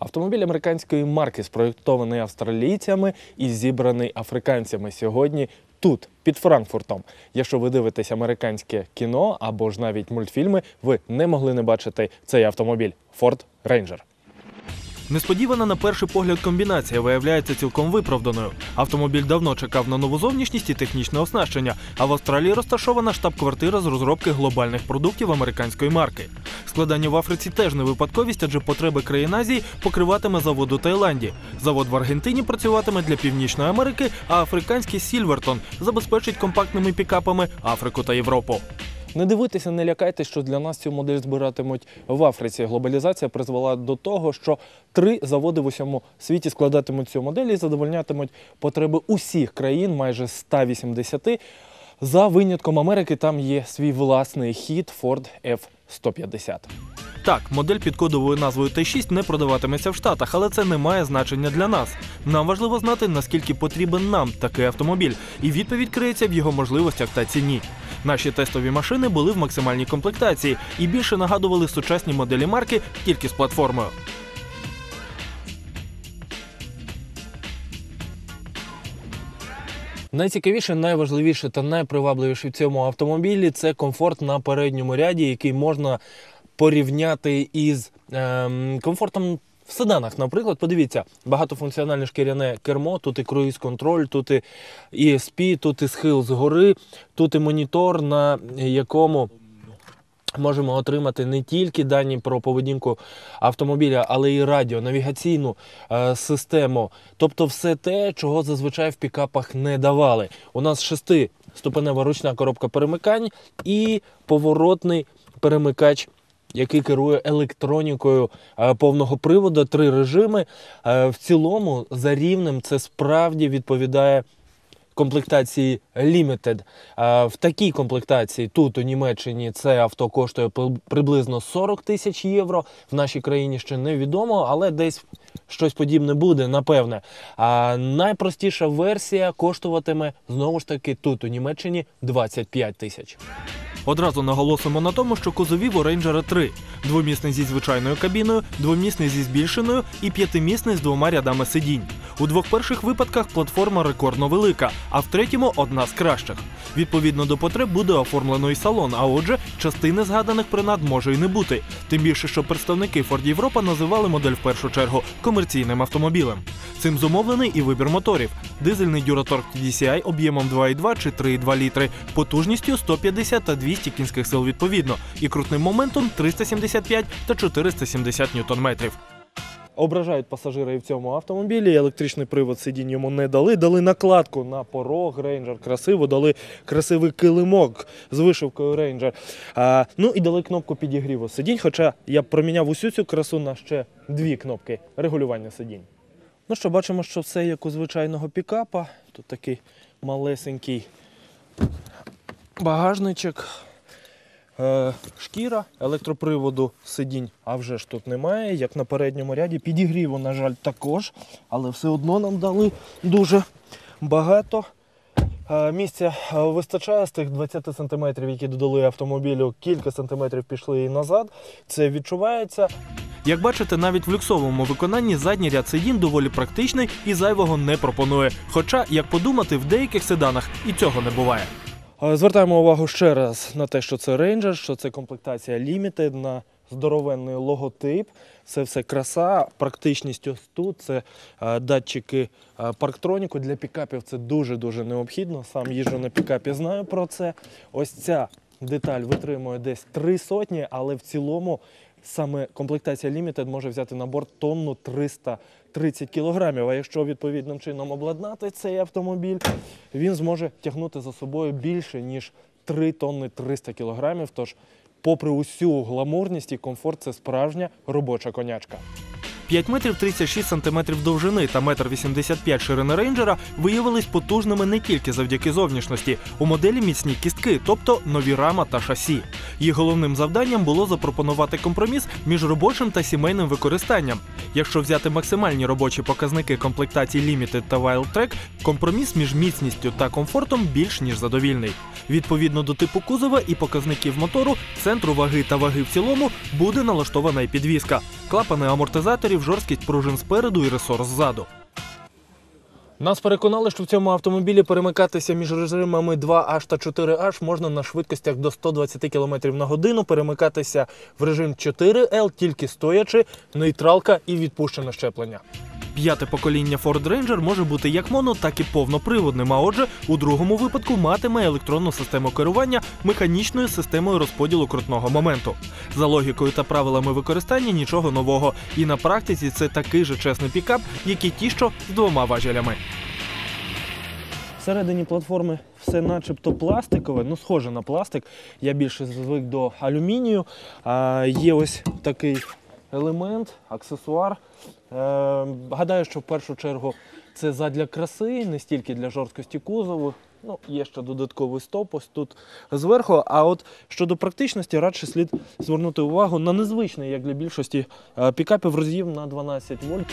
Автомобіль американської марки спроєктований австралійцями і зібраний африканцями сьогодні тут, під Франкфуртом. Якщо ви дивитесь американське кіно або ж навіть мультфільми, ви не могли не бачити цей автомобіль Ford Ranger. Несподівана на перший погляд комбінація виявляється цілком виправданою. Автомобіль давно чекав на нову зовнішність і технічне оснащення, а в Австралії розташована штаб-квартира з розробки глобальних продуктів американської марки. Складання в Африці теж не випадковість, адже потреби країн Азії покриватиме завод у Таїланді. Завод в Аргентині працюватиме для Північної Америки, а африканський Сільвертон забезпечить компактними пікапами Африку та Європу. Не дивитися, не лякайтесь, що для нас цю модель збиратимуть в Африці. Глобалізація призвела до того, що три заводи в усьому світі складатимуть цю модель і задовольнятимуть потреби усіх країн, майже 180. За винятком Америки там є свій власний хід Ford F-150. Так, модель під кодовою назвою Т6 не продаватиметься в Штатах, але це не має значення для нас. Нам важливо знати, наскільки потрібен нам такий автомобіль, і відповідь криється в його можливостях та ціні. Наші тестові машини були в максимальній комплектації і більше нагадували сучасні моделі марки тільки з платформою. Найцікавіше, найважливіше та найпривабливіше в цьому автомобілі це комфорт на передньому ряді, який можна порівняти із ем, комфортом. В седанах, наприклад, подивіться, багатофункціональне шкіряне кермо, тут і круїз-контроль, тут і ESP, тут і схил згори, тут і монітор, на якому можемо отримати не тільки дані про поведінку автомобіля, але і радіо, навігаційну е, систему. Тобто все те, чого зазвичай в пікапах не давали. У нас шестиступенева ручна коробка перемикань і поворотний перемикач. Який керує електронікою е, повного приводу, три режими. Е, В цілому, за рівнем, це справді відповідає комплектації Limited. Е, В такій комплектації тут у Німеччині це авто коштує приблизно 40 тисяч євро. В нашій країні ще невідомо, але десь щось подібне буде, напевне. А найпростіша версія коштуватиме знову ж таки тут у Німеччині 25 тисяч. Одразу наголосимо на тому, що кузовів у Рейнджера 3. двомісний зі звичайною кабіною, двомісний зі збільшеною і п'ятимісний з двома рядами сидінь. У двох перших випадках платформа рекордно велика, а в третьому одна з кращих. Відповідно до потреб буде оформлено і салон, а отже, частини згаданих принад може й не бути. Тим більше, що представники Ford Європа називали модель в першу чергу комерційним автомобілем. Цим зумовлений і вибір моторів: дизельний Duratorq TDCi об'ємом 2,2 чи 3,2 літри, потужністю 150 та 200 кінських сил відповідно, і крутним моментом 375 та 470 ньютон-метрів. Ображають пасажира і в цьому автомобілі. Електричний привод сидінь йому не дали. Дали накладку на порог Ranger красиво, дали красивий килимок з вишивкою. А, ну і дали кнопку підігріву сидінь. Хоча я проміняв усю цю красу на ще дві кнопки регулювання сидінь. Ну що, бачимо, що все як у звичайного пікапа. Тут такий малесенький багажничок. Е, шкіра електроприводу сидінь, а вже ж тут немає, як на передньому ряді. Підігріву, на жаль, також, але все одно нам дали дуже багато. Е, Місця е, вистачає з тих 20 см, які додали автомобілю, кілька сантиметрів пішли і назад. Це відчувається. Як бачите, навіть в люксовому виконанні задній ряд сидінь доволі практичний і зайвого не пропонує. Хоча, як подумати, в деяких седанах і цього не буває. Звертаємо увагу ще раз на те, що це Ranger, що це комплектація Limited, на здоровенний логотип. Це все краса, практичність ось тут. Це е, датчики е, парктроніку. Для пікапів це дуже-дуже необхідно. Сам їжджу на пікапі, знаю про це. Ось ця деталь витримує десь три сотні, але в цілому саме комплектація Limited може взяти на борт тонну 330 кілограмів. А якщо відповідним чином обладнати цей автомобіль, він зможе тягнути за собою більше, ніж 3 тонни 300 кілограмів. Тож, попри усю гламурність і комфорт, це справжня робоча конячка. 5 метрів 36 сантиметрів довжини та метр 85 ширини рейнджера виявились потужними не тільки завдяки зовнішності. У моделі міцні кістки, тобто нові рама та шасі. Їх головним завданням було запропонувати компроміс між робочим та сімейним використанням. Якщо взяти максимальні робочі показники комплектацій Limited та WildTrack, компроміс між міцністю та комфортом більш ніж задовільний. Відповідно до типу кузова і показників мотору, центру ваги та ваги в цілому буде налаштована і підвізка. Клапани амортизаторів елементів, жорсткість пружин спереду і ресор ззаду. Нас переконали, що в цьому автомобілі перемикатися між режимами 2H та 4H можна на швидкостях до 120 км на годину, перемикатися в режим 4L тільки стоячи, нейтралка і відпущене щеплення. П'яте покоління Ford Ranger може бути як моно, так і повноприводним. А отже, у другому випадку матиме електронну систему керування механічною системою розподілу крутного моменту. За логікою та правилами використання нічого нового. І на практиці це такий же чесний пікап, як і ті, що з двома важелями. Всередині платформи все начебто пластикове, ну схоже на пластик. Я більше звик до алюмінію. А, є ось такий елемент, аксесуар. Е, гадаю, що в першу чергу це задля краси, не стільки для жорсткості кузову. Ну, є ще додатковий стоп тут зверху. А от щодо практичності, радше слід звернути увагу на незвичний, як для більшості е, пікапів роз'їв на 12 вольт.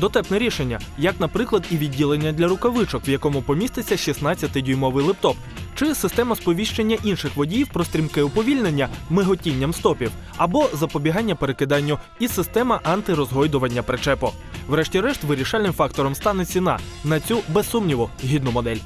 Дотепне рішення, як, наприклад, і відділення для рукавичок, в якому поміститься 16-дюймовий лептоп, чи система сповіщення інших водіїв про стрімке уповільнення миготінням стопів, або запобігання перекиданню, і система антирозгойдування причепу. Врешті-решт, вирішальним фактором стане ціна на цю без сумніву гідну модель.